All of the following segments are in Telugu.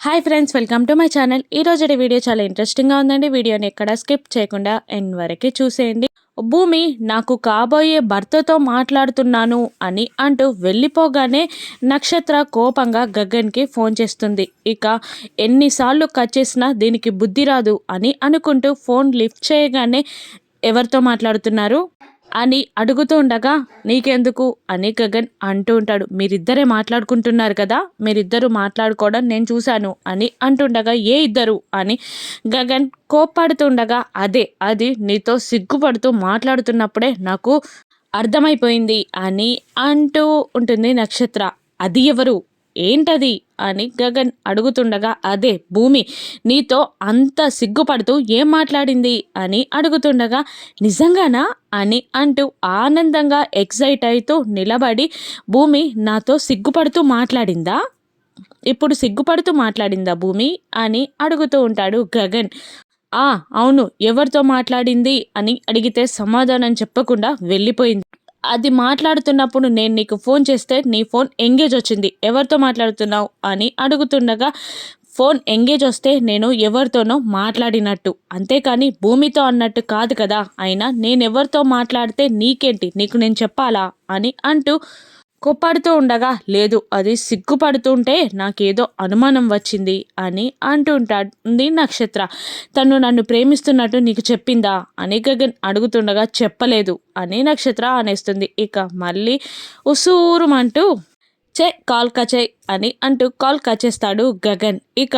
Hi friends welcome to my channel. ఈ రోజు వీడియో చాలా ఇంట్రెస్టింగ్గా ఉందండి. వీడియోని ఎక్కడ స్కిప్ చేయకుండా ఎన్ వరకు చూసేయండి. భూమి నాకు కాబోయే భర్తతో మాట్లాడుతున్నాను అని అంటూ వెళ్ళిపోగానే నక్షత్ర కోపంగా గగన్కి ఫోన్ చేస్తుంది. ఇక ఎన్నిసార్లు కట్ చేసినా దీనికి బుద్ధి రాదు అని అనుకుంటూ ఫోన్ లిఫ్ట్ చేయగానే ఎవరితో మాట్లాడుతున్నారు? అని అడుగుతూ ఉండగా నీకెందుకు? అని గగన్ అంటూ ఉంటాడు. మీరిద్దరే మాట్లాడుకుంటున్నారు కదా మీరిద్దరు మాట్లాడుకోవడం నేను చూశాను అని అంటుండగా ఏ ఇద్దరు? అని గగన్ కోప్పడుతుండగా అదే అది నీతో సిగ్గుపడుతూ మాట్లాడుతున్నప్పుడే నాకు అర్థమైపోయింది అని అంటూ ఉంటుంది నక్షత్ర. అది ఎవరు? ఏంటది? అని గగన్ అడుగుతుండగా అదే భూమి నీతో అంత సిగ్గుపడుతూ ఏం మాట్లాడింది? అని అడుగుతుండగా నిజంగానా? అని అంటూ ఆనందంగా ఎక్సైట్ అవుతూ నిలబడి భూమి నాతో సిగ్గుపడుతూ మాట్లాడిందా? ఇప్పుడు సిగ్గుపడుతూ మాట్లాడిందా భూమి? అని అడుగుతూ ఉంటాడు గగన్. ఆ అవును ఎవరితో మాట్లాడింది? అని అడిగితే సమాధానం చెప్పకుండా వెళ్ళిపోయింది. అది మాట్లాడుతున్నప్పుడు నేను నీకు ఫోన్ చేస్తే నీ ఫోన్ ఎంగేజ్ వచ్చింది. ఎవరితో మాట్లాడుతున్నావు? అని అడుగుతుండగా ఫోన్ ఎంగేజ్ వస్తే నేను ఎవరితోనో మాట్లాడినట్టు. అంతేకాని భూమితో అన్నట్టు కాదు కదా. అయినా నేను ఎవరితో మాట్లాడితే నీకేంటి? నీకు నేను చెప్పాలా? అని అంటూ కోప్పడుతూ ఉండగా లేదు అది సిగ్గుపడుతుంటే నాకేదో అనుమానం వచ్చింది అని అంటుంటుంది నక్షత్ర. తను నన్ను ప్రేమిస్తున్నట్టు నీకు చెప్పిందా? అని గగన్ అడుగుతుండగా చెప్పలేదు అని నక్షత్ర అనేస్తుంది. ఇక మళ్ళీ ఉసూరుమంటూ చే కాల్ కచే అని అంటూ కాల్ కచేస్తాడు గగన్. ఇక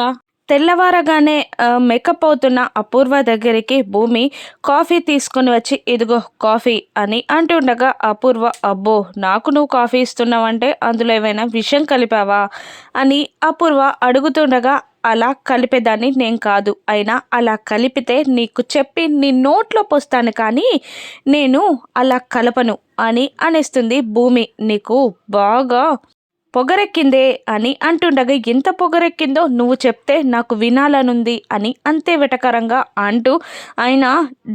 తెల్లవారగానే మేకప్ అవుతున్న అపూర్వ దగ్గరికి భూమి కాఫీ తీసుకుని వచ్చి ఇదిగో కాఫీ అని అంటుండగా అపూర్వ అబ్బో నాకు నువ్వు కాఫీ ఇస్తున్నావంటే అందులో ఏమైనా విషయం కలిపావా? అని అపూర్వ అడుగుతుండగా అలా కలిపేదాన్ని నేను కాదు. అయినా అలా కలిపితే నీకు చెప్పి నీ నోట్లో పోస్తాను కానీ నేను అలా కలపను అని అనేస్తుంది భూమి. నీకు బాగా పొగరెక్కిందే అని అంటుండగా ఎంత పొగరెక్కిందో నువ్వు చెప్తే నాకు వినాలనుంది అని అంతే వెటకరంగా అంటూ ఆయన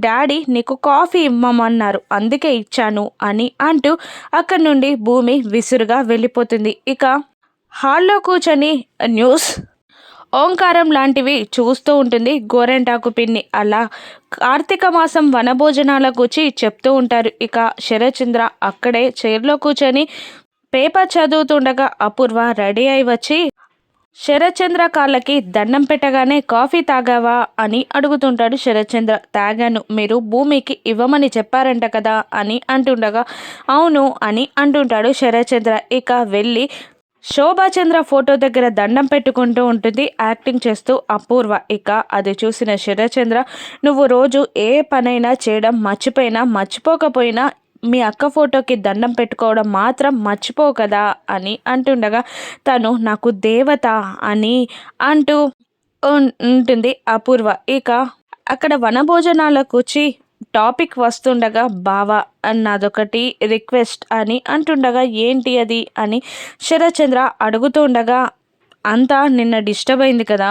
డాడీ నీకు కాఫీ ఇవ్వమన్నారు అందుకే ఇచ్చాను అని అంటూ అక్కడి నుండి భూమి విసురుగా వెళ్ళిపోతుంది. ఇక హాల్లో కూర్చొని న్యూస్ ఓంకారం లాంటివి చూస్తూ ఉంటుంది గోరెంటాకు పిన్ని. అలా కార్తీక మాసం వనభోజనాల కూర్చి చెప్తూ ఉంటారు. ఇక శరచంద్ర అక్కడే చైర్లో కూర్చొని పేపర్ చదువుతుండగా అపూర్వ రెడీ అయి వచ్చి శరత్చంద్ర కాళ్ళకి దండం పెట్టగానే కాఫీ తాగావా? అని అడుగుతుంటాడు శరత్చంద్ర. తాగాను. మీరు భూమికి ఇవ్వమని చెప్పారంట కదా అని అంటుండగా అవును అని అంటుంటాడు శరత్చంద్ర. ఇక వెళ్ళి శోభాచంద్ర ఫోటో దగ్గర దండం పెట్టుకుంటూ ఉంటుంది యాక్టింగ్ చేస్తూ అపూర్వ. ఇక అది చూసిన శరచంద్ర నువ్వు రోజు ఏ పనైనా చేయడం మర్చిపోయినా మర్చిపోకపోయినా మీ అక్క ఫోటోకి దండం పెట్టుకోవడం మాత్రం మర్చిపో కదా అని అంటుండగా తను నాకు దేవత అని అంటూ ఉంటుంది అపూర్వ. ఇక అక్కడ వనభోజనాలకు వచ్చి టాపిక్ వస్తుండగా బావా అన్నదొకటి రిక్వెస్ట్ అని అంటుండగా ఏంటి అది అని శరచంద్ర అడుగుతుండగా అంతా నిన్న డిస్టర్బ్ అయింది కదా?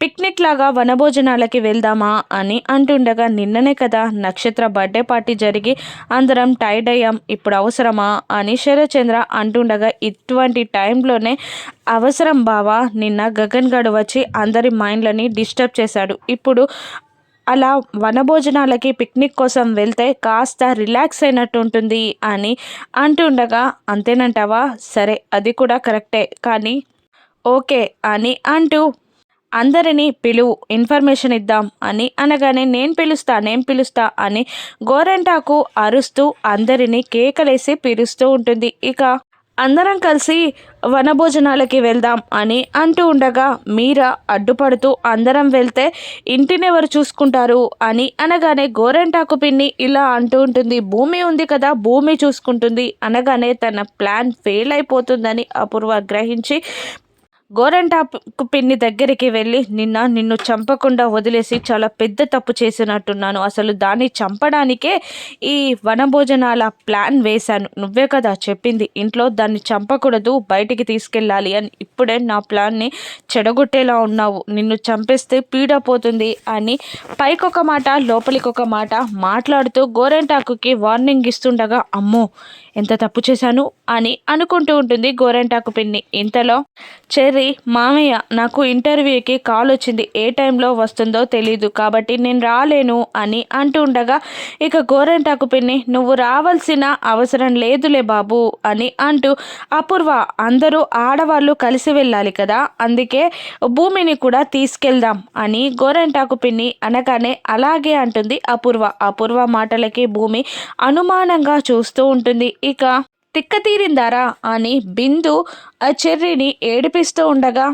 పిక్నిక్ లాగా వనభోజనాలకి వెళ్దామా అని అంటుండగా నిన్ననే కదా నక్షత్ర బర్త్డే పార్టీ జరిగి అందరం టైడ్ అయ్యాం ఇప్పుడు అవసరమా అని శరచంద్ర అంటుండగా ఇటువంటి టైంలోనే అవసరం బావా నిన్న గగన్ గడు వచ్చి అందరి మైండ్లని డిస్టర్బ్ చేశాడు. ఇప్పుడు అలా వనభోజనాలకి పిక్నిక్ కోసం వెళ్తే కాస్త రిలాక్స్ అయినట్టు ఉంటుంది అని అంటుండగా అంతేనంటావా? సరే అది కూడా కరెక్టే కానీ ఓకే అని అంటూ అందరినీ పిలువు ఇన్ఫర్మేషన్ ఇద్దాం అని అనగానే నేను పిలుస్తా నేను పిలుస్తా అని గోరెంటాకు అరుస్తూ అందరినీ కేకలేసి పిలుస్తూ ఉంటుంది. ఇక అందరం కలిసి వనభోజనాలకి వెళ్దాం అని అంటూ ఉండగా మీరా అడ్డుపడుతూ అందరం వెళ్తే ఇంటిని ఎవరు చూసుకుంటారు అని అనగానే గోరెంటాకు పిన్ని ఇలా అంటూ ఉంటుంది. భూమి ఉంది కదా భూమి చూసుకుంటుంది. అనగానే తన ప్లాన్ ఫెయిల్ అయిపోతుందని అపూర్వ గ్రహించి గోరంటాకు పిన్ని దగ్గరికి వెళ్ళి నిన్న నిన్ను చంపకుండా వదిలేసి చాలా పెద్ద తప్పు చేసినట్టున్నాను. అసలు దాన్ని చంపడానికే ఈ వనభోజనాల ప్లాన్ వేశాను. నువ్వే కదా చెప్పింది. ఇంట్లో దాన్ని చంపకూడదు. బయటికి తీసుకెళ్ళాలి అని ఇప్పుడే నా ప్లాన్ని చెడగొట్టేలా ఉన్నావు. నిన్ను చంపేస్తే పీడ పోతుంది అని పైకొక మాట లోపలికి ఒక మాట మాట్లాడుతూ గోరెంటాకుకి వార్నింగ్ ఇస్తుండగా అమ్మో ఎంత తప్పు చేశాను అని అనుకుంటూ ఉంటుంది గోరెంటాకు పిన్ని. ఇంతలో చైర్ తండ్రి మామయ్య నాకు ఇంటర్వ్యూకి కాల్ వచ్చింది. ఏ టైంలో వస్తుందో తెలీదు. కాబట్టి నేను రాలేను అని అంటూ ఉండగా ఇక గోరెంటాకు పిన్ని నువ్వు రావాల్సిన అవసరం లేదులే బాబు అని అంటూ అపూర్వ అందరూ ఆడవాళ్ళు కలిసి వెళ్ళాలి కదా అందుకే భూమిని కూడా తీసుకెళ్దాం అని గోరెంటాకు పిన్ని అనగానే అలాగే అంటుంది అపూర్వ. అపూర్వ మాటలకి భూమి అనుమానంగా చూస్తూ ఉంటుంది. ఇక తిక్క తీరిందారా అని బిందు ఆ చెర్రిని ఏడిపిస్తూ ఉండగా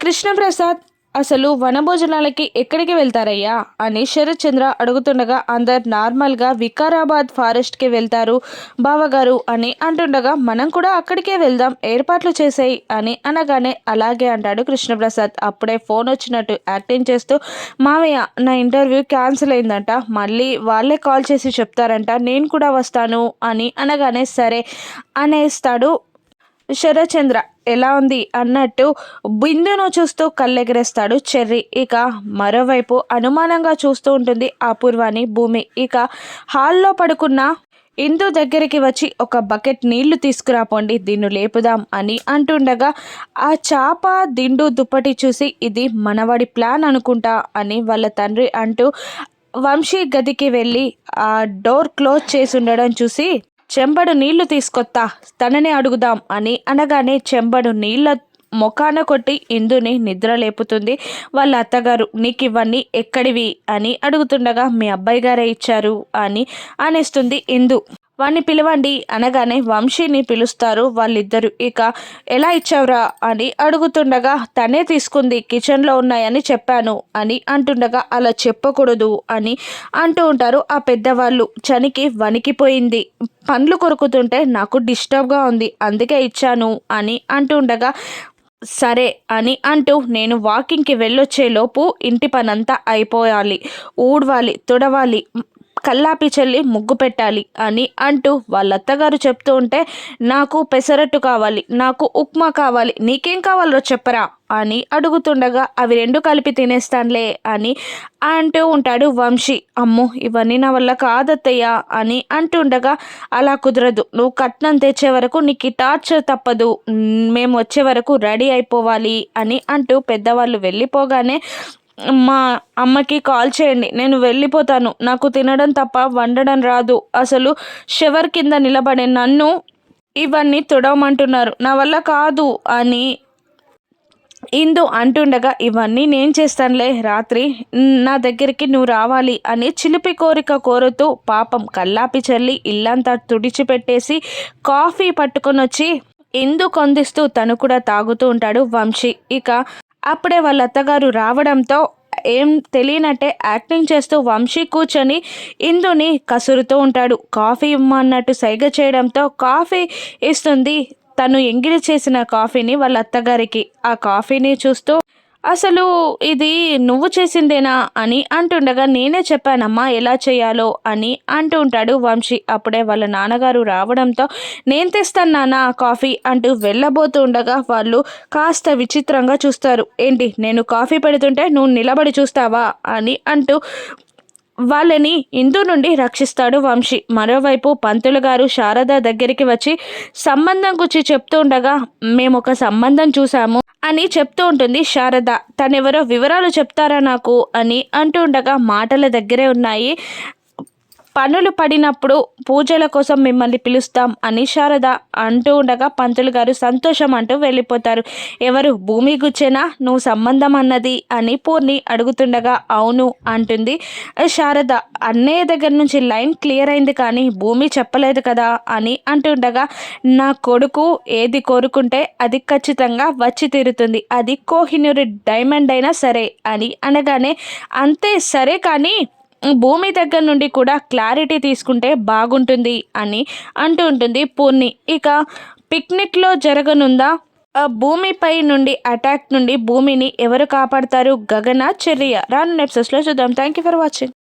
కృష్ణప్రసాద్ అసలు వనభోజనాలకి ఎక్కడికి వెళ్తారయ్యా? అని శరత్చంద్ర అడుగుతుండగా అందరు నార్మల్గా వికారాబాద్ ఫారెస్ట్కి వెళ్తారు బావగారు అని అంటుండగా మనం కూడా అక్కడికే వెళ్దాం ఏర్పాట్లు చేసేయి అని అనగానే అలాగే అంటాడు కృష్ణప్రసాద్. అప్పుడే ఫోన్ వచ్చినట్టు యాక్టింగ్ చేస్తూ మావయ్య నా ఇంటర్వ్యూ క్యాన్సిల్ అయిందంట మళ్ళీ వాళ్ళే కాల్ చేసి చెప్తారంట నేను కూడా వస్తాను అని అనగానే సరే అనేస్తాడు శరచంద్ర ఎలా ఉంది? అన్నట్టు బిందును చూస్తూ కళ్ళెగరేస్తాడు చెర్రి. ఇక మరోవైపు అనుమానంగా చూస్తూ ఉంటుంది అపూర్వాని భూమి. ఇక హాల్లో పడుకున్న ఇందు దగ్గరికి వచ్చి ఒక బకెట్ నీళ్ళు తీసుకురాపోండి దీన్ని లేపుదాం అని అంటుండగా ఆ చాప దిండు దుప్పటి చూసి ఇది మనవాడి ప్లాన్ అనుకుంటా అని వాళ్ళ తండ్రి అంటూ వంశీ గదికి వెళ్ళి ఆ డోర్ క్లోజ్ చేసి ఉండడం చూసి చెంబడు నీళ్ళు తీసుకొత్తా తనని అడుగుదాం అని అనగానే చెంబడు నీళ్ళ మొఖాన కొట్టి ఇందుని నిద్ర లేపుతుంది వాళ్ళ అత్తగారు నీకు ఇవన్నీ ఎక్కడివి? అని అడుగుతుండగా మీ అబ్బాయి గారే ఇచ్చారు అని అనేస్తుంది ఇందు. వాడిని పిలవండి అనగానే వంశీని పిలుస్తారు వాళ్ళిద్దరు. ఇక ఎలా ఇచ్చావురా అని అడుగుతుండగా తనే తీసుకుంది కిచెన్లో ఉన్నాయని చెప్పాను అని అంటుండగా అలా చెప్పకూడదు అని అంటూ ఉంటారు ఆ పెద్దవాళ్ళు. చనికి వణికిపోయింది. పండ్లు కొరుకుతుంటే నాకు డిస్టర్బ్గా ఉంది అందుకే ఇచ్చాను అని అంటుండగా సరే అని అంటూ నేను వాకింగ్కి వెళ్ళొచ్చేలోపు ఇంటి పనంతా అయిపోయాలి. ఊడవాలి తుడవాలి కల్లాపి చల్లి ముగ్గు పెట్టాలి అని అంటూ వాళ్ళ అత్తగారు చెప్తూ ఉంటే నాకు పెసరట్టు కావాలి నాకు ఉప్మా కావాలి నీకేం కావాలో చెప్పరా? అని అడుగుతుండగా అవి రెండు కలిపి తినేస్తానులే అని అంటూ ఉంటాడు వంశీ. అమ్ము ఇవన్నీ నా వల్ల కాదత్తయ్యా అని అంటుండగా అలా కుదరదు నువ్వు కట్నం తెచ్చే వరకు నీకు టార్చర్ తప్పదు మేము వచ్చే వరకు రెడీ అయిపోవాలి అని అంటూ పెద్దవాళ్ళు వెళ్ళిపోగానే మా అమ్మకి కాల్ చేయండి. నేను వెళ్ళిపోతాను. నాకు తినడం తప్ప వండడం రాదు. అసలు షవర్ కింద నిలబడే నన్ను ఇవన్నీ తుడవమంటున్నారు. నా వల్ల కాదు అని ఇందు అంటుండగా ఇవన్నీ నేను చేస్తానులే. రాత్రి నా దగ్గరికి నువ్వు రావాలి అని చిలిపి కోరిక కోరుతూ పాపం కల్లాపి చల్లి ఇల్లంతా తుడిచిపెట్టేసి కాఫీ పట్టుకొని వచ్చి ఇందు కొందిస్తూ తను కూడా తాగుతూ ఉంటాడు వంశీ. ఇక అప్పుడే వాళ్ళ అత్తగారు రావడంతో ఏం తెలియనట్టే యాక్టింగ్ చేస్తూ వంశీ కూర్చొని ఇందుని కసురుతూ ఉంటాడు. కాఫీ ఇమ్మన్నట్టు సైగ చేయడంతో కాఫీ ఇస్తుంది. తను ఎంగిలి చేసిన కాఫీని వాళ్ళ అత్తగారికి ఆ కాఫీని చూస్తూ అసలు ఇది నువ్వు చేసిందేనా అని అంటుండగా నేనే చెప్పానమ్మా ఎలా చేయాలో అని అంటూ ఉంటాడు వంశీ. అప్పుడే వాళ్ళ నాన్నగారు రావడంతో నేను తెస్తాను నాన్న కాఫీ అంటూ వెళ్ళబోతూ ఉండగా వాళ్ళు కాస్త విచిత్రంగా చూస్తారు. ఏంటి నేను కాఫీ పెడుతుంటే నువ్వు నిలబడి చూస్తావా? అని అంటూ వాళ్ళని ఇందు నుండి రక్షిస్తాడు వంశీ. మరోవైపు పంతులు గారు శారద దగ్గరికి వచ్చి సంబంధం గురించి చెప్తూ ఉండగా మేము ఒక సంబంధం చూసాము అని చెప్తూ ఉంటుంది శారద. తనెవరో వివరాలు చెప్తారా నాకు? అని అంటూ ఉండగా మాటల దగ్గరే ఉన్నాయి. పనులు పడినప్పుడు పూజల కోసం మిమ్మల్ని పిలుస్తాం అని శారద అంటూ ఉండగా పంతులు గారు సంతోషం అంటూ వెళ్ళిపోతారు. ఎవరు భూమి గుచ్చేనా నువ్వు సంబంధం అన్నది అని పూర్ణి అడుగుతుండగా అవును అంటుంది. శారద అన్నయ్య దగ్గర నుంచి లైన్ క్లియర్ అయింది కానీ భూమి చెప్పలేదు కదా అని అంటుండగా నా కొడుకు ఏది కోరుకుంటే అది ఖచ్చితంగా వచ్చి తీరుతుంది. అది కోహినూరి డైమండ్ అయినా సరే అని అనగానే అంతే సరే కానీ భూమి దగ్గర నుండి కూడా క్లారిటీ తీసుకుంటే బాగుంటుంది అని అంటూ ఉంటుంది పూర్ణి. ఇక పిక్నిక్లో జరగనుందా భూమిపై నుండి అటాక్ నుండి భూమిని ఎవరు కాపాడతారు? గగన చర్య రాను నెప్సెస్లో చూద్దాం. Thank you for watching